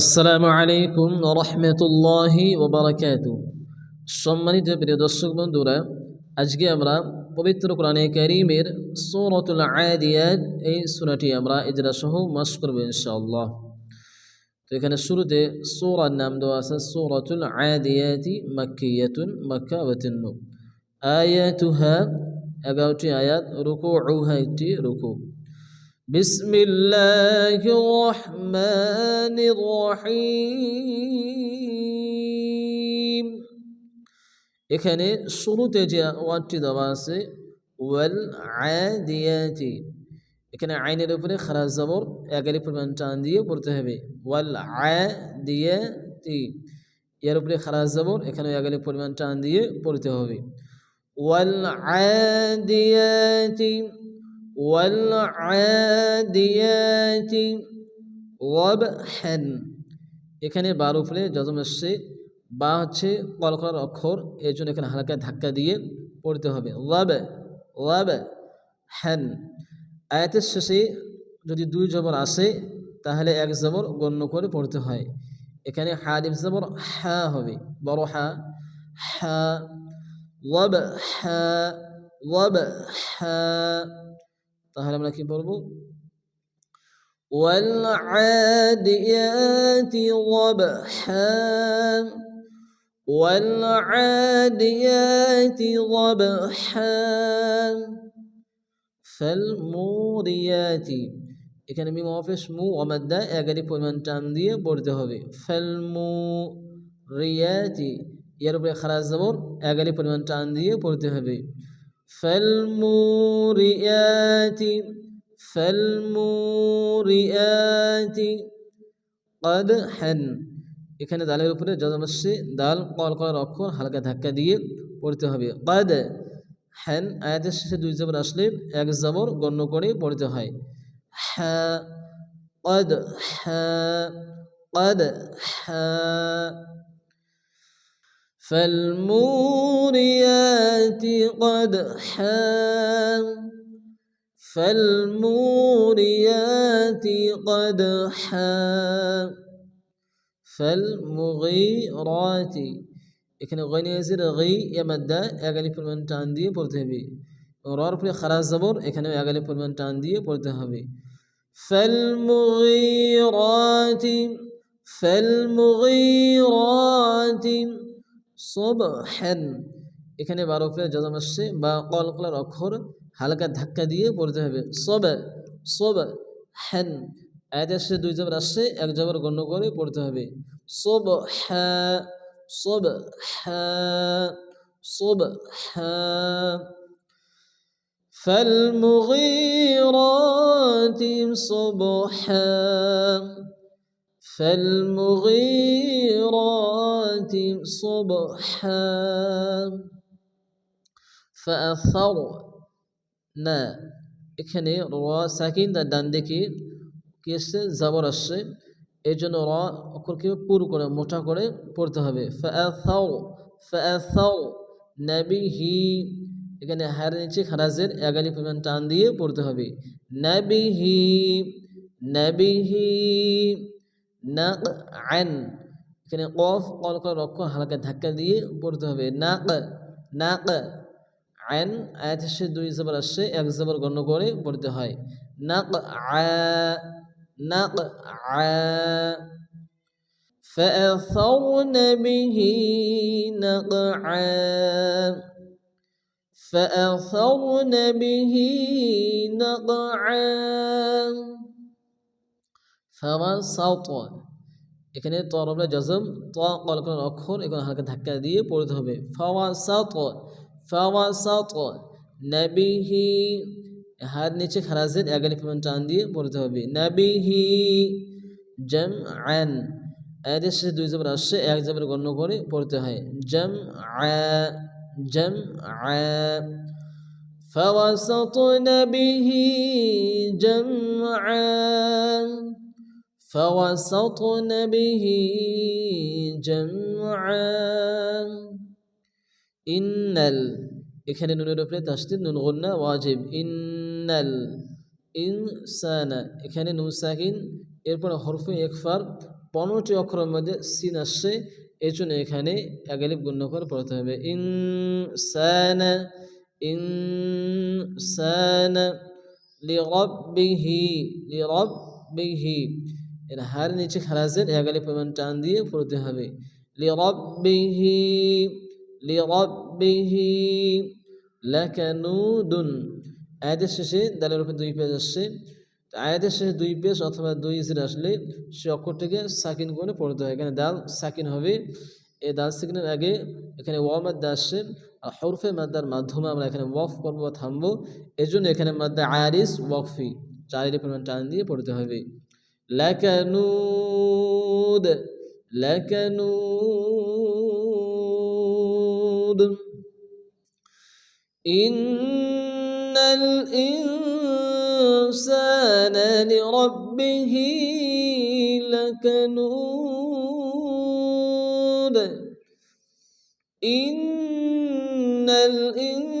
আসসালামু আলাইকুম রহমতুল্লাহি ওবরাকাতু। সম্মানিত প্রিয় দর্শক বন্ধুরা, আজকে আমরা পবিত্র কোরআনে করিমের সূরাতুল আদিয়াত, এই সূরাটি আমরা ইজরা সহ মাস করব ইনশাআল্লাহ। তো এখানে শুরুতে সূরার নাম দেওয়া আছে, সূরাতুল আদিয়াতি মাক্কিয়াতুন মক্কা অবতীর্ণ আয়াতুহা, এগারোটি আয়াত রুকু রুকুউহা একটি রুকু। بسم الله الرحمن الرحيم এখানে শুরুতে যে ওয়ার্ডটি দেওয়া আছে ওয়াল আদিয়াতি এখানে আইনের উপরে খারাজ জবর এগারি পরিমাণ টান দিয়ে পড়তে হবে ওয়াল আদিয়াতি এর উপরে খারাজ জবর এখানে এগারি পরিমাণ টান দিয়ে পড়তে হবে ওয়াল আদিয়াতি والعاديات ضبحا এখানে বার উপরে যজম এসছে বা হচ্ছে কল করার অক্ষর এর জন্য এখানে হালকা ধাক্কা দিয়ে পড়তে হবে ওয়াব ওয়াব হ্যান আয়াতের শেষে যদি দুই জবর আসে তাহলে এক জবর গণ্য করে পড়তে হয় এখানে হালিফ জবর হা হবে বড় হা হা ওয়াব হা ওয়াব হা তাহলে আমরা কি বলবো والعاديات ضبحا والعاديات ضبحا فالموريات এখানে মিম অফিস মু অমাদ্দা এগারি পরিমাণ টান দিয়ে পড়তে হবে ফেলমু রিয়াতি এর উপরে খারাজ জবর এগারি পরিমাণ টান দিয়ে পড়তে হবে فالموريات فالموريات قدحا এখানে দালের উপরে যখন আসছে দাল কল করার অক্ষর হালকা ধাক্কা দিয়ে পড়তে হবে কাদ হ্যান আয়াতের শেষে দুই জবর আসলে এক জবর গণ্য করে পড়তে হয় হ্যাঁ قد হ্যাঁ قد হ্যাঁ فالموريات قدحا فالموريات قدحا فالمغيرات এখানে গয়নি আছে গই এর মধ্যে এগালি পরিমাণ টান দিয়ে পড়তে হবে রর পরে খারাজ জবর এখানে এগালি পরিমাণ টান দিয়ে পড়তে হবে فالمغيرات فالمغيرات সবহেন এখানে বারফে জজম আসছে বা কল কলার অক্ষর হালকা ধাক্কা দিয়ে পড়তে হবে সব সব হেন আয়াত আসছে দুই জবর আসছে এক জবর গণ্য করে পড়তে হবে সব হ্যাঁ সব হ্যাঁ সব হ্যাঁ فالمغيرات صبحا فالمغيرات صبحا فأثرنا এখানে র সাকিন তার ডান দিকে কি আসছে জাবর আসছে এই জন্য র অক্ষরকে পুরো করে মোটা করে পড়তে হবে ফাআসাও ফাআসাও নাবিহি এখানে হায়ের নিচে খারাজের এগালি পরিমাণ টান দিয়ে পড়তে হবে নাবিহি নাবিহি নাক আন এখানে কফ কল করার অক্ষর হালকা ধাক্কা দিয়ে পড়তে হবে নাক নাক আইন আয়াত শেষে দুই জবর আসছে এক জবর গণ্য করে পড়তে হয় নাক আ নাক আ فأثرن به نقعا فأثرن به نقعا فوسط এখানে তরবলা জজম ত কলকলার অক্ষর এখানে হালকা ধাক্কা দিয়ে পড়তে হবে ফাওয়াসাত ফাওয়াসাত নাবিহি হাত নিচে খারাজের এগালি পরিমাণ টান দিয়ে পড়তে হবে নাবিহি জম আন আয়াতের শেষে দুই জবর আসছে এক জবর গণ্য করে পড়তে হয় জম আ জম আ فوسطن به جمعا فوسطن به جمعا ইন্নাল এখানে নুনের উপরে তাসদিদ নুন গন্না ওয়াজিব ইন্নাল ইনসানা এখানে নুন সাকিন এরপর হরফে একফার পনেরোটি অক্ষরের মধ্যে সিন আসছে এই জন্য এখানে এগালিপ গুণ্য করে পড়তে হবে ইনসান ইনসান লিরব্বিহি লিরব্বিহি এর হার নিচে খারাজের এগালি পরিমাণ টান দিয়ে পড়তে হবে। লিরব্বিহি লিরব্বিহি লাকানুদুন আয়াতের শেষে দালের উপরে দুই পেজ আসছে। আয়াতের শেষে দুই পেজ অথবা দুই ইসির আসলে সে অক্ষরটিকে সাকিন করে পড়তে হয়। এখানে দাল সাকিন হবে। এই দাল সাকিনের আগে এখানে ওয়া মাদ্দা আসছে। আর হরফে মাদ্দার মাধ্যমে আমরা এখানে ওয়ফ করব থামবো। এই জন্য এখানে মাদ্দা আয়ারিস, ওয়কফি। চারির পরিমাণ টান দিয়ে পড়তে হবে। لكنود لكنود إن الإنسان لربه لكنود إن الإنسان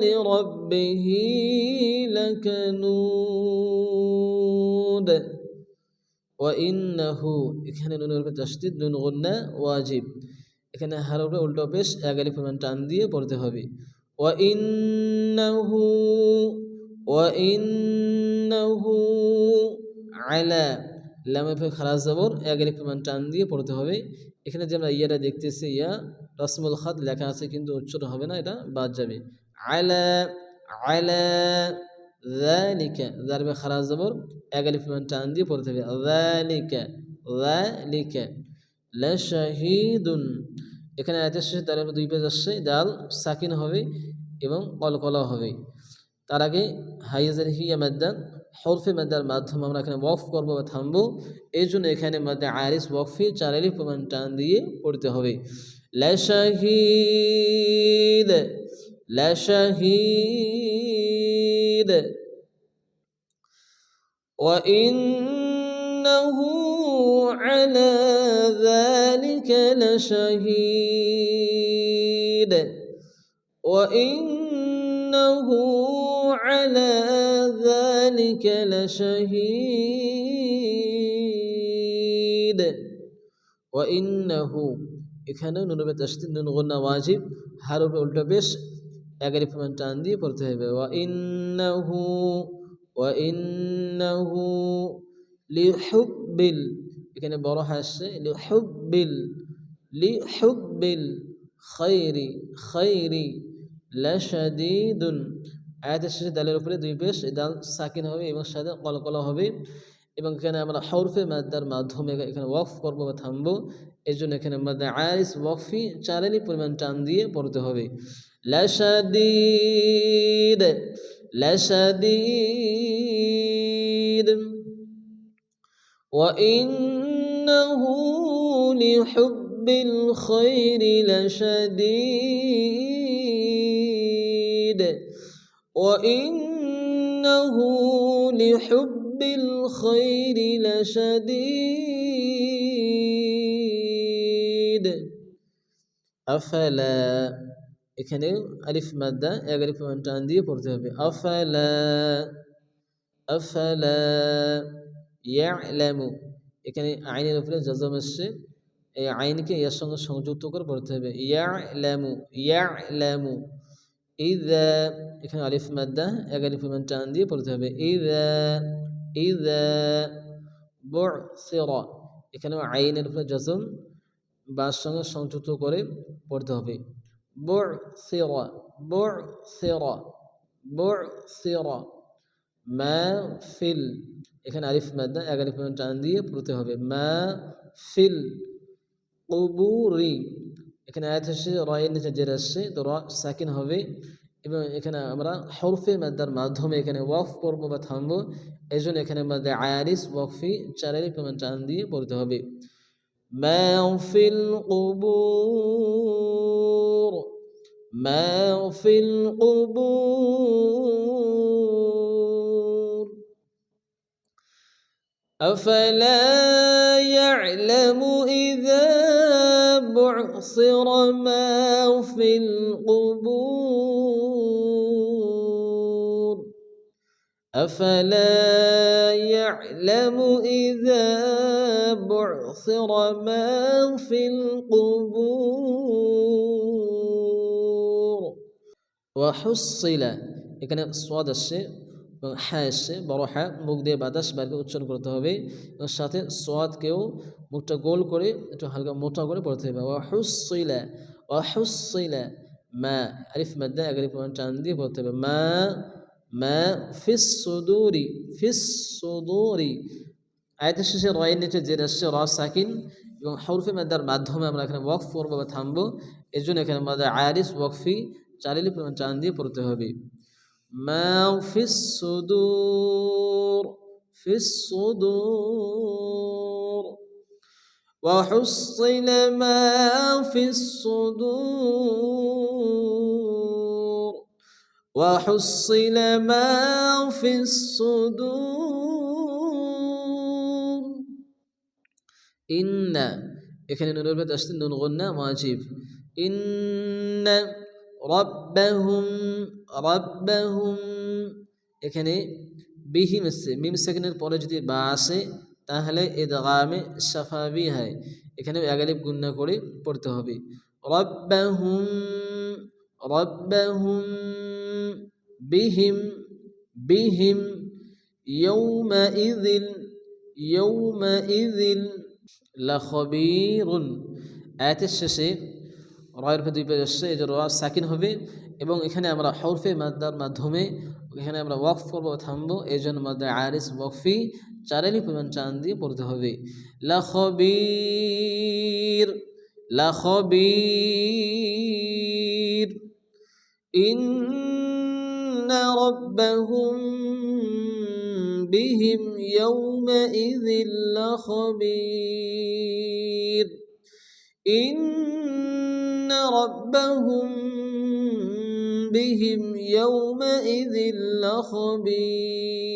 لربه لكنود মাকসুদ ওয়াইন্নাহু এখানে নুনের উপরে নুন গুন্না, ওয়াজিব। এখানে হার উল্টো পেশ এগালি পরিমাণ টান দিয়ে পড়তে হবে। ওয়াইন্নাহু ওয়াইন্নাহু আলা লামে ফে খারাজ জবর এগালি পরিমাণ টান দিয়ে পড়তে হবে। এখানে যে আমরা ইয়াটা দেখতেছি, ইয়া, রসমুল খাত লেখা আছে, কিন্তু উচ্চারণ হবে না, এটা বাদ যাবে। আলা আলা যারবে খারাজ জবর এগালি পরিমাণ টান দিয়ে পড়তে হবে যালিকা যালিকা লাশাহিদুন এখানে আয়াতের শেষে তার দুই পেজ আসছে, দাল সাকিন হবে এবং কলকলা হবে। তার আগে হাইজের হিয়া মাদ্দা হরফে মাদ্দার মাধ্যমে আমরা এখানে ওয়ফ করব বা থামবো। এই জন্য এখানে মাদ্দা আরিস ওয়ফি চারালি প্রমাণ টান দিয়ে পড়তে হবে। লাশাহিদ লাশাহিদ وإنه على ذلك لشهيد وإنه على ذلك لشهيد وإنه এখানেও নুনবে তাসদিদ নুন গুন্না ওয়াজিব হারুফে উল্টো বেশ এগারি প্রমাণ টান দিয়ে পড়তে হবে ওয়া ইন্নাহু ওয়া ইন্নাহু লিহুব্বিল এখানে বড় হাসছে লিহুব্বিল লিহুব্বিল খাইরি খাইরি লাশাদিদুন আয়াতের শেষে দালের উপরে দুই পেশ, দাল সাকিন হবে এবং সাথে কলকলা হবে। এবং এখানে আমরা হরফে মাদ্দার মাধ্যমে এখানে ওয়ফ করব বা থামবো। এই জন্য এখানে মাদ্দা আয়ারিস ওয়ফি চারানি পরিমাণ টান দিয়ে পড়তে হবে। لشديد لشديد. وإنه لحب الخير لشديد. وإنه لحب الخير لشديد. أفلا এখানে আলিফ মাদ্দা এগারি পয়েন্ট টান দিয়ে পড়তে হবে। আফালা আফালা, ইয়ালামু। এখানে আইনের উপরে জজম এসছে এই আইনকে ইয়ার সঙ্গে সংযুক্ত করে পড়তে হবে। ইয়ালামু ইয়ালামু। ইদা, এখানে আলিফ মাদ্দা, এক আলিফ টান দিয়ে পড়তে হবে। ইদা ইদা, বুসিরা। এখানেও আইনের উপরে জজম বার সঙ্গে সংযুক্ত করে পড়তে হবে। বুসিরা বুসিরা বুসিরা মা ফিল এখানে আলিফ মাদ্দা এক আলিফ টান দিয়ে পড়তে হবে। মা ফিল কবুরি। এখানে আয়াত হচ্ছে রয়ের নিচে জের আসছে, তো র সাকিন হবে। এবং এখানে আমরা হরফে মাদ্দার মাধ্যমে এখানে ওয়াফ করব বা থামবো। এই জন্য এখানে মধ্যে আয়ারিস ওয়াকফি চারারি প্রমাণ টান দিয়ে পড়তে হবে। ما في القبور ما في القبور. أفلا يعلم إذا بعصر ما في القبور؟ أفلا يعلم إذا بعثر ما في القبور وحصل এখানে সোয়াদ আসছে এবং হ্যাঁ এসছে বড় হ্যাঁ মুখ দিয়ে বাতাস বাইরকে উচ্চারণ করতে হবে এবং সাথে সোয়াদকেও মুখটা গোল করে একটু হালকা মোটা করে পড়তে হবে ওয়াহুসইলা ওয়াহুসইলা মা আলিফ মাদ্দা এগারি প্রমাণ টান দিয়ে পড়তে হবে মা মা ফিস সুদুরি ফিস সুদুরি আয়াতের শেষে রয়ের নিচে যে আসছে র সাকিন এবং হরফে মাদ্দার মাধ্যমে আমরা এখানে ওয়াকফ করবো বা থামবো এর জন্য এখানে আমাদের আয়ারিস ওয়াকফি চারিলি পরিমাণ টান দিয়ে পড়তে হবে মা ফিস সুদুর ফিস সুদুর وحصل ما في الصدور وحصل ما في الصدور إن এখানে নুনের ভেতর আসছে নুন গন্না ওয়াজিব ইন্ন রব্বাহুম রব্বাহুম এখানে বিহিম এসছে মিম সেকেন্ডের পরে যদি বা আসে তাহলে ইদগামে সাফাবি হয় এখানে এগালিব গুন্না করে পড়তে হবে রব্বাহুম রব্বাহুম বিহিম বিহিম يومئذ يومئذ لخبير আয়াতের শেষে রয়ের দুই পেজ আসছে এই যে র সাকিন হবে এবং এখানে আমরা হরফে মাদ্দার মাধ্যমে এখানে আমরা ওয়াকফ করবো থামবো এই জন্য মাদ্দা আরিস ওয়াকফি চারেরই পরিমাণ চান দিয়ে পড়তে হবে লাখবির লাখবির إن ربهم بهم يومئذ لخبير. إن ربهم بهم يومئذ لخبير.